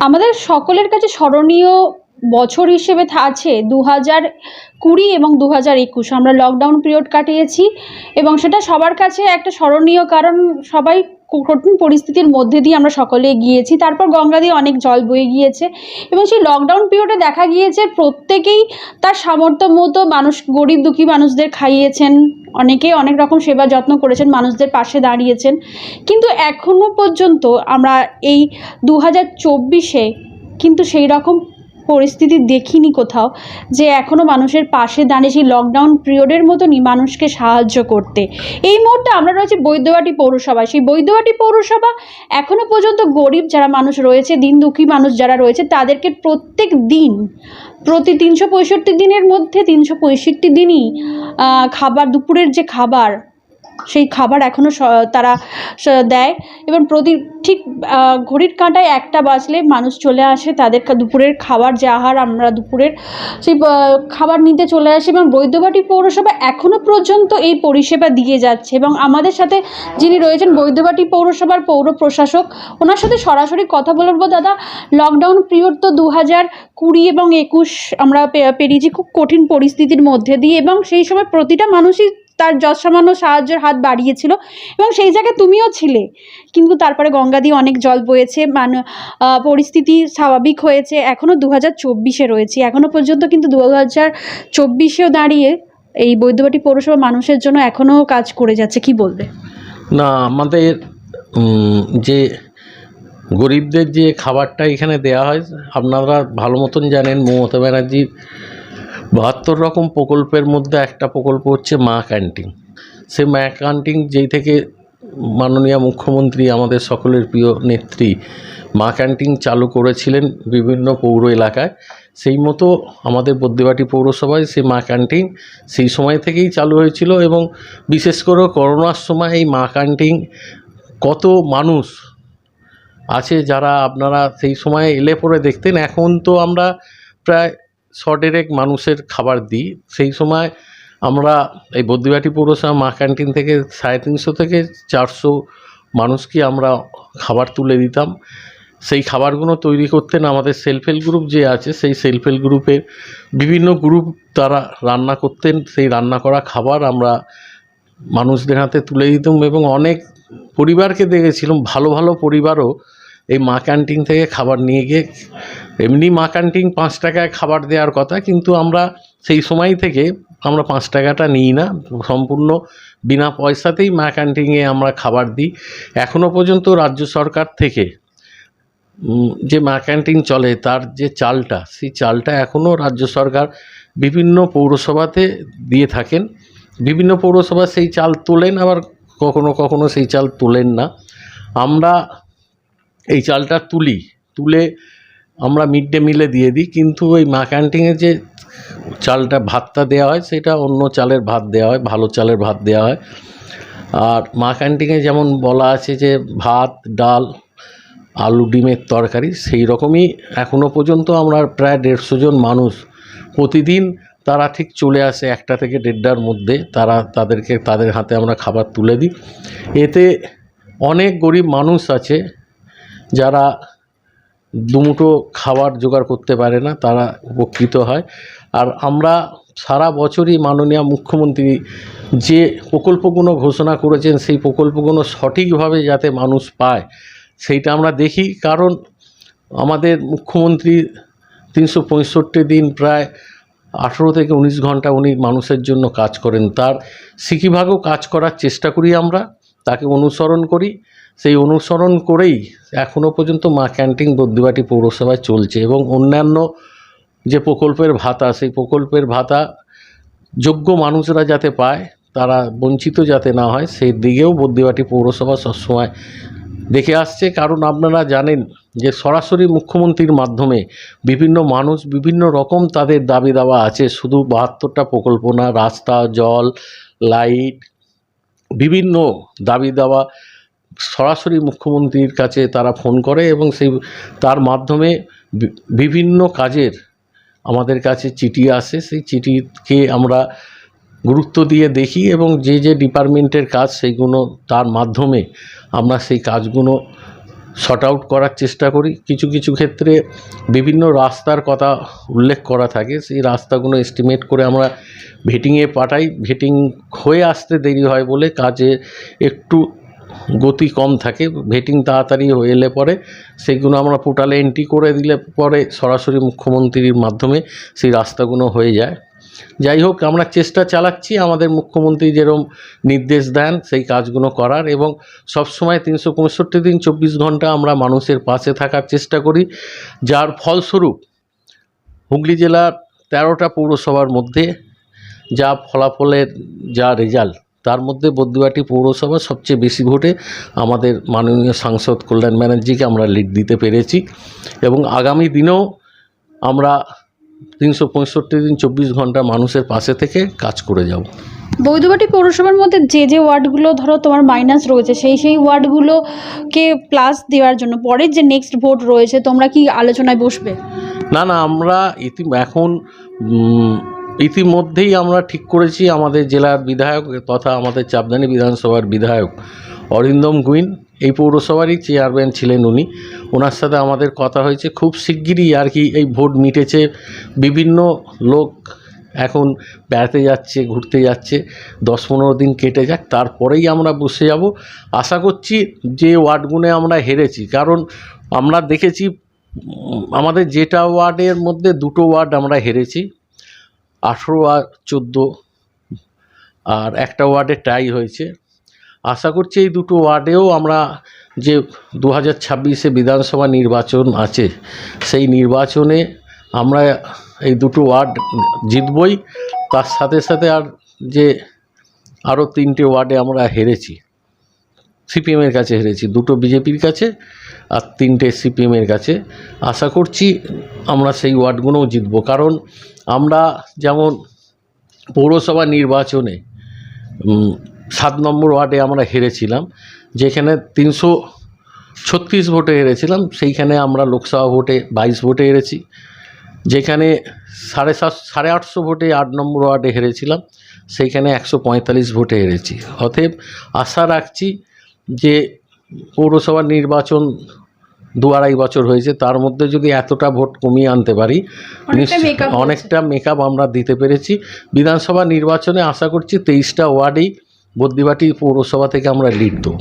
আমাদের সকলের কাছে স্মরণীয় বছর হিসেবে আছে দু হাজার কুড়ি এবং দু হাজার একুশ। আমরা লকডাউন পিরিয়ড কাটিয়েছি এবং সেটা সবার কাছে একটা স্মরণীয় কারণ, সবাই কঠিন পরিস্থিতির মধ্যে দিয়ে আমরা সকলে গিয়েছি। তারপর গঙ্গা দিয়ে অনেক জল বয়ে গিয়েছে এবং সেই লকডাউন পিরিয়ডে দেখা গিয়েছে প্রত্যেকেই তার সামর্থ্য মতো মানুষ, গরিব দুঃখী মানুষদের খাইয়েছেন। অনেকেই অনেক রকম সেবা যত্ন করেছেন, মানুষদের পাশে দাঁড়িয়েছেন। কিন্তু এখনও পর্যন্ত আমরা এই দু হাজার চব্বিশে কিন্তু সেই রকম পরিস্থিতি দেখিনি কোথাও যে এখনও মানুষের পাশে দাঁড়িয়ে সেই লকডাউন পিরিয়ডের মতনই মানুষকে সাহায্য করতে। এই মুহূর্তে আমরা রয়েছি বৈদ্যবাটি পৌরসভায়। সেই বৈদ্যবাটি পৌরসভা এখনও পর্যন্ত গরিব যারা মানুষ রয়েছে, দিন দুঃখী মানুষ যারা রয়েছে, তাদেরকে প্রত্যেক দিন প্রতি তিনশো পঁয়ষট্টি দিনের মধ্যে তিনশো পঁয়ষট্টি দিনই খাবার, দুপুরের যে খাবার, সেই খাবার এখনও তারা দেয় এবং প্রতি ঠিক ঘড়ির কাঁটায় একটা বাজলে মানুষ চলে আসে, তাদের দুপুরের খাবার, যে আহার আমরা দুপুরের সেই খাবার নিতে চলে আসে এবং বৈদ্যবাটি পৌরসভা এখনও পর্যন্ত এই পরিষেবা দিয়ে যাচ্ছে এবং আমাদের সাথে যিনি রয়েছেন বৈদ্যবাটি পৌরসভার পৌর প্রশাসক, ওনার সাথে সরাসরি কথা বলব। দাদা লকডাউন পিরিয়ড তো দু হাজার কুড়ি এবং একুশ আমরা পেরিয়েছি খুব কঠিন পরিস্থিতির মধ্যে দিয়ে এবং সেই সময় প্রতিটা মানুষই তার যৎসামান্য সাহায্যের হাত বাড়িয়েছিল এবং সেই জায়গায় তুমিও ছিলে। কিন্তু তারপরে গঙ্গা দিয়ে অনেক জল বয়েছে, মান পরিস্থিতি স্বাভাবিক হয়েছে। এখনও দু হাজার চব্বিশে রয়েছে। এখনও পর্যন্ত কিন্তু দু হাজার চব্বিশেও দাঁড়িয়ে এই বৈদ্যবাটি পৌরসভা মানুষের জন্য এখনও কাজ করে যাচ্ছে। কি বলবে? না, আমাদের যে গরিবদের যে খাবারটা এখানে দেওয়া হয়, আপনারা ভালো মতন জানেন, মমতা ব্যানার্জির বাহাত্তর রকম প্রকল্পের মধ্যে একটা প্রকল্প হচ্ছে মা ক্যান্টিন। সে মা ক্যান্টিন যেই থেকে মাননীয় মুখ্যমন্ত্রী, আমাদের সকলের প্রিয় নেত্রী মা ক্যান্টিন চালু করেছিলেন বিভিন্ন পৌর এলাকায়, সেই মতো আমাদের বদ্যিবাটি পৌরসভায় সেই মা ক্যান্টিন সেই সময় থেকেই চালু হয়েছিল এবং বিশেষ করে করোনার সময় এই মা ক্যান্টিন কত মানুষ আছে যারা আপনারা সেই সময় এলে পরে দেখতেন, এখন তো আমরা প্রায় শডেরেক মানুষের খাবার দিই। সেই সময় আমরা এই বদ্যিবাটি পৌরসভা মা ক্যান্টিন থেকে সাড়ে তিনশো থেকে চারশো মানুষকে আমরা খাবার তুলে দিতাম। সেই খাবারগুলো তৈরি করতেন আমাদের সেলফ হেল্প গ্রুপ যে আছে, সেই সেলফ হেল্প গ্রুপের বিভিন্ন গ্রুপ তারা রান্না করতেন। সেই রান্না করা খাবার আমরা মানুষদের হাতে তুলে দিতাম এবং অনেক পরিবারকে দেখেছিলাম, ভালো ভালো পরিবারও এই মা ক্যান্টিন থেকে খাবার নিয়ে গিয়ে, এমনি মা ক্যান্টিন পাঁচ টাকায় খাবার দেওয়ার কথা, কিন্তু আমরা সেই সময় থেকে আমরা পাঁচ টাকাটা নিই না। সম্পূর্ণ বিনা পয়সাতেই মা ক্যান্টিনে আমরা খাবার দিই। এখনও পর্যন্ত রাজ্য সরকার থেকে যে মা ক্যান্টিন চলে তার যে চালটা, সেই চালটা এখনও রাজ্য সরকার বিভিন্ন পৌরসভাতে দিয়ে থাকেন। বিভিন্ন পৌরসভা সেই চাল তোলেন, আবার কখনো কখনো সেই চাল তোলেন না। আমরা এই চালটা তুলি, তুলে আমরা মিড ডে মিলে দিয়ে দিই, কিন্তু ওই মা ক্যান্টিনে যে চালটা ভাতটা দেওয়া হয়, সেটা অন্য চালের ভাত দেওয়া হয়, ভালো চালের ভাত দেওয়া হয়। আর মা ক্যান্টিনে যেমন বলা আছে যে ভাত, ডাল, আলু ডিমের তরকারি, সেই রকমই এখনও পর্যন্ত আমরা প্রায় দেড়শো জন মানুষ প্রতিদিন তারা ঠিক চলে আসে একটা থেকে দেড়টার মধ্যে, তারা তাদেরকে, তাদের হাতে আমরা খাবার তুলে দিই। এতে অনেক গরিব মানুষ আছে যারা দুমুঠো খাবার জোগাড় করতে পারে না, তারা উপকৃত হয়। আর আমরা সারা বছরই মাননীয় মুখ্যমন্ত্রী যে প্রকল্পগুলো ঘোষণা করেছেন, সেই প্রকল্পগুলো সঠিকভাবে যাতে মানুষ পায়, সেইটা আমরা দেখি। কারণ আমাদের মুখ্যমন্ত্রী তিনশো পঁয়ষট্টি দিন প্রায় আঠেরো থেকে উনিশ ঘণ্টা উনি মানুষের জন্য কাজ করেন। তার সিকিভাগেও কাজ করার চেষ্টা করি আমরা, তাকে অনুসরণ করি। সেই অনুসরণ করেই এখনও পর্যন্ত মা ক্যান্টিন বদ্যিবাটি পৌরসভায় চলছে এবং অন্যান্য যে প্রকল্পের ভাতা, সেই প্রকল্পের ভাতা যোগ্য মানুষরা যাতে পায়, তারা বঞ্চিত যাতে না হয়, সেই দিকেও বদ্যিবাটি পৌরসভা সবসময় দেখে আসছে। কারণ আপনারা জানেন যে সরাসরি মুখ্যমন্ত্রীর মাধ্যমে বিভিন্ন মানুষ বিভিন্ন রকম তাদের দাবি দাওয়া আছে। শুধু বাহাত্তরটা প্রকল্প না, রাস্তা, জল, লাইট, বিভিন্ন দাবি দাওয়া সরাসরি মুখ্যমন্ত্রীর কাছে তারা ফোন করে এবং সেই, তার মাধ্যমে বিভিন্ন কাজের আমাদের কাছে চিঠি আসে। সেই চিঠিকে আমরা গুরুত্ব দিয়ে দেখি এবং যে যে ডিপার্টমেন্টের কাজ সেইগুলো তার মাধ্যমে আমরা সেই কাজগুলো শর্ট আউট করার চেষ্টা করি। কিছু কিছু ক্ষেত্রে বিভিন্ন রাস্তার কথা উল্লেখ করা থাকে। সেই রাস্তাগুলো এস্টিমেট করে আমরা ভেটিংয়ে পাঠাই। ভেটিং হয়ে আসতে দেরি হয় বলে কাজে একটু গতি কম থাকে ভেটিং তাড়াতাড়ি হয়ে এলে পরে সেইগুলো আমরা পোর্টালে এন্ট্রি করে দিলে পরে সরাসরি মুখ্যমন্ত্রীর মাধ্যমে সেই রাস্তাগুলো হয়ে যায়। যাই হোক, আমরা চেষ্টা চালাচ্ছি, আমাদের মুখ্যমন্ত্রী যেরকম নির্দেশ দেন সেই কাজগুলো করার এবং সবসময় তিনশো পঁয়ষট্টি দিন চব্বিশ ঘণ্টা আমরা মানুষের পাশে থাকার চেষ্টা করি, যার ফলস্বরূপ হুগলি জেলার তেরোটা পৌরসভার মধ্যে যা ফলাফলের যা রেজাল্ট তার মধ্যে বদ্যিবাটি পৌরসভা সবচেয়ে বেশি ভোটে আমাদের মাননীয় সাংসদ কল্যাণ ব্যানার্জিকে আমরা লিড দিতে পেরেছি এবং আগামী দিনেও আমরা তিনশো পঁয়ষট্টি দিন চব্বিশ ঘণ্টা মানুষের পাশে থেকে কাজ করে যাব। বৈধবাটি পৌরসভার মধ্যে যে যে ওয়ার্ডগুলো ধরো তোমার মাইনাস রয়েছে সেই সেই ওয়ার্ডগুলোকে প্লাস দেওয়ার জন্য পরের যে নেক্সট ভোট রয়েছে তোমরা কি আলোচনায় বসবে? না না আমরা ইতি এখন ইতিমধ্যেই আমরা ঠিক করেছি আমাদের জেলার বিধায়ক তথা আমাদের চাপদানি বিধানসভার বিধায়ক অরিন্দম গুইন। এই পৌরসভারই চেয়ারম্যান ছিলেন উনি। ওনার সাথে আমাদের কথা হয়েছে। খুব শিগগিরই আর কি এই ভোট মিটেছে। বিভিন্ন লোক এখন বেড়াতে যাচ্ছে, ঘুরতে যাচ্ছে। দশ পনেরো দিন কেটে যাক, তারপরেই আমরা বসে যাব। আশা করছি যে ওয়ার্ডগুলো আমরা হেরেছি। কারণ আমরা দেখেছি আমাদের যেটা ওয়ার্ডের মধ্যে দুটো ওয়ার্ড আমরা হেরেছি। আঠেরো আর চোদ্দ। আর একটা ওয়ার্ডে টাই হয়েছে। আশা করছি এই দুটো ওয়ার্ডেও আমরা যে দু হাজার ছাব্বিশে বিধানসভা নির্বাচন আছে, সেই নির্বাচনে আমরা এই দুটো ওয়ার্ড জিতবই। তার সাথে সাথে আর যে আরও তিনটে ওয়ার্ডে আমরা হেরেছি। সিপিএমের কাছে হেরেছি, দুটো বিজেপির কাছে আর তিনটে সিপিএমের কাছে। আশা করছি আমরা সেই ওয়ার্ডগুলোও জিতব, কারণ আমরা যেমন পৌরসভা নির্বাচনে সাত নম্বর ওয়ার্ডে আমরা হেরেছিলাম, যেখানে তিনশো ছত্রিশ ভোটে হেরেছিলাম, সেইখানে আমরা লোকসভা ভোটে বাইশ ভোটে হেরেছি, যেখানে সাড়ে সাত, সাড়ে আটশো ভোটে আট নম্বর ওয়ার্ডে হেরেছিলাম, সেইখানে একশো পঁয়তাল্লিশ ভোটে হেরেছি। অতএব আশা রাখছি যে পৌরসভা নির্বাচন দু আড়াই বছর হয়েছে তার মধ্যে যদি এতটা ভোট কমিয়ে আনতে পারি অনেকটা মেকআপ আমরা দিতে পেরেছি। বিধানসভা নির্বাচনে আশা করছি তেইশটা ওয়ার্ডেই বদ্যিবাটি পৌরসভা থেকে আমরা লিড দেবো।